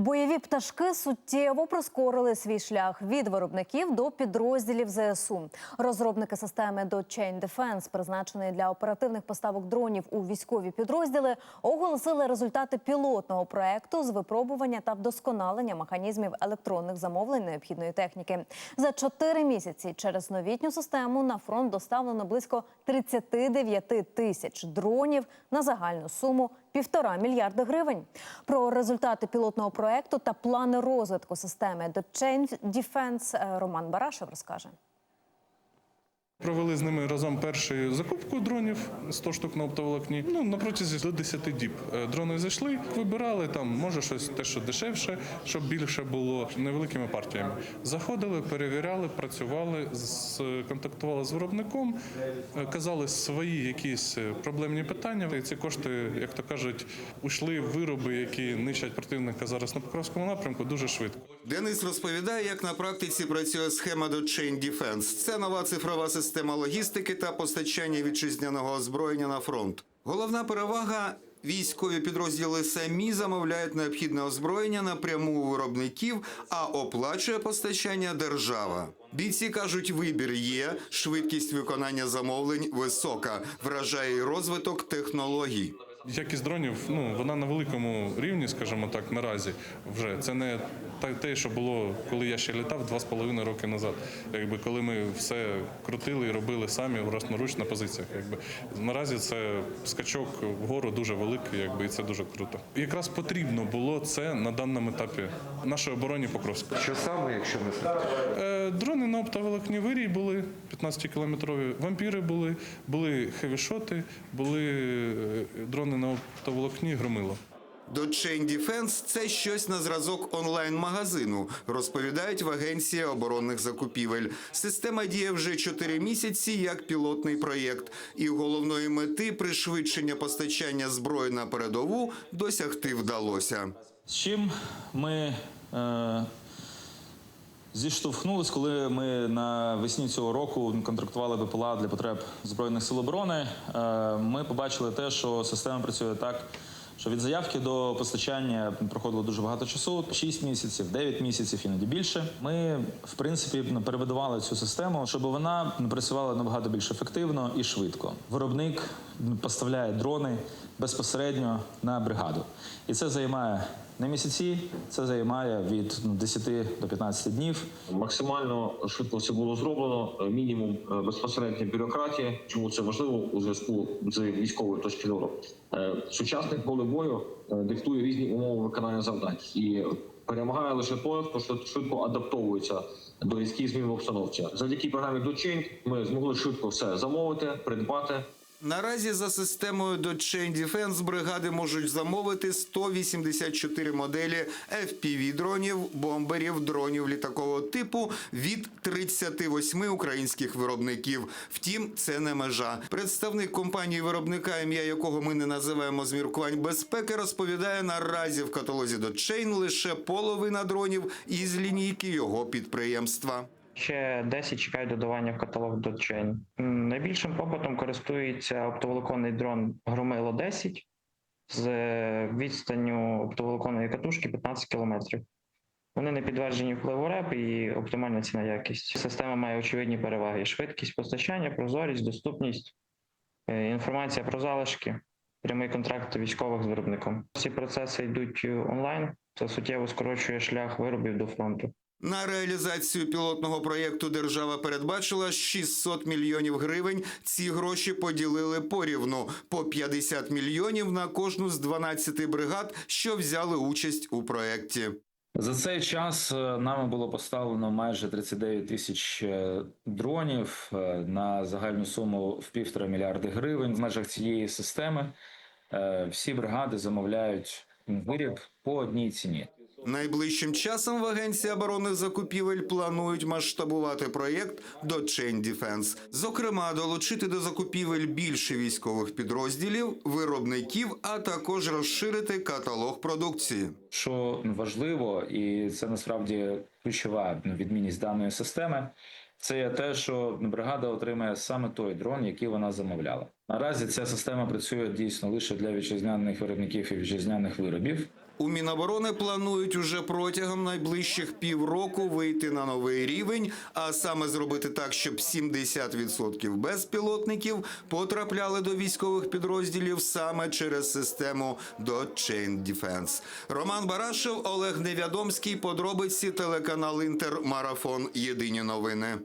Бойові пташки суттєво прискорили свій шлях від виробників до підрозділів ЗСУ. Розробники системи до Chain Defense, призначеної для оперативних поставок дронів у військові підрозділи, оголосили результати пілотного проекту з випробування та вдосконалення механізмів електронних замовлень необхідної техніки. За чотири місяці через новітню систему на фронт доставлено близько 39 тисяч дронів на загальну суму півтора мільярда гривень. Про результати пілотного проекту та плани розвитку системи Chain Defense Роман Барашев розкаже. Провели з ними разом першу закупку дронів 100 штук на оптоволокні. Ну на протязі до 10 діб Е, дрони зайшли, вибирали там, може щось те, що дешевше, щоб більше було невеликими партіями. Заходили, перевіряли, працювали, з- контактували з виробником, е, казали свої якісь е, проблемні питання. І ці кошти, як то кажуть, ушли в вироби, які нищать противника зараз на Покровському напрямку, дуже швидко. Денис розповідає, як на практиці працює схема до Chain Defense. Це нова цифрова система логістики та постачання вітчизняного озброєння на фронт. Головна перевага. Військові підрозділи самі замовляють необхідне озброєння напряму у виробників, а оплачує постачання держава. Бійці кажуть, вибір є, швидкість виконання замовлень висока, вражає розвиток технологій. Якість дронів, ну вона на великому рівні, скажімо так, наразі вже це не те, що було, коли я ще літав два з половиною роки назад. Якби коли ми все крутили і робили самі власноруч на позиціях. Якби наразі це скачок вгору дуже великий, якби і це дуже круто. І якраз потрібно було це на даному етапі нашої обороні Покровська. Що саме, якщо не секрет? Е, Дрони на оптоволокні вирій були 15-кілометрові, вампіри були, були хевішоти, були е, дрони на оптоволокні громило. До Chain Defense – це щось на зразок онлайн-магазину, розповідають в агенції оборонних закупівель. Система діє вже 4 місяці як пілотний проєкт. І головної мети пришвидшення постачання зброї на передову досягти вдалося. З чим ми е, зіштовхнулись, коли ми навесні цього року контрактували БПЛА для потреб Збройних сил оборони. Е, ми побачили те, що система працює так, що від заявки до постачання проходило дуже багато часу 6 місяців, 9 місяців, іноді більше. Ми, в принципі, перебудували цю систему, щоб вона працювала набагато більш ефективно і швидко. Виробник поставляє дрони безпосередньо на бригаду, і це займає не місяці, це займає від ну, 10 до 15 днів. Максимально швидко все було зроблено. е, Мінімум е, безпосередньо бюрократії. Чому це важливо у зв'язку з військової точки зору? Е, Сучасник поле бою диктує різні умови виконання завдань і перемагає лише той, хто швид- швидко адаптовується до різких змін в обстановці. Завдяки програмі DoChain ми змогли швидко все замовити, придбати. Наразі за системою Chain Defense бригади можуть замовити 184 моделі FPV-дронів, бомберів, дронів літакового типу від 38 українських виробників. Втім, це не межа. Представник компанії виробника, ім'я якого ми не називаємо з міркувань безпеки, розповідає наразі в каталозі Chain лише половина дронів із лінійки його підприємства. Ще 10 чекають додавання в каталог Dotchain. М, Найбільшим попитом користується оптоволоконний дрон Громило 10 з е, відстанню оптоволоконної катушки 15 км. Вони не підтверджені впливу РЕП і оптимальна ціна якість. Система має очевидні переваги: швидкість постачання, прозорість, доступність, е, інформація про залишки, прямий контракт військових з виробником. Всі процеси йдуть е, онлайн. Це суттєво скорочує шлях виробів до фронту. На реалізацію пілотного проєкту держава передбачила 600 мільйонів гривень. Ці гроші поділили порівну по 50 мільйонів на кожну з 12 бригад, що взяли участь у проєкті. За цей час е, нами було поставлено майже 39 тисяч е, дронів е, на загальну суму в півтора мільярди гривень. В межах цієї системи всі бригади замовляють виріб по одній ціні. Найближчим часом в агенції оборонних закупівель планують масштабувати проєкт до Chain Defense. Зокрема, долучити до закупівель більше військових підрозділів, виробників, а також розширити каталог продукції. Що важливо, і це насправді ключова відмінність даної системи. Це те, що бригада отримає саме той дрон, який вона замовляла. Наразі ця система працює дійсно лише для вітчизняних виробників і вітчизняних виробів. У Міноборони планують уже протягом найближчих півроку вийти на новий рівень, а саме зробити так, щоб 70% безпілотників потрапляли до військових підрозділів саме через систему Chain Defense. Роман Барашев, Олег Невядомський. Подробиці телеканал Інтер Марафон. Єдині новини.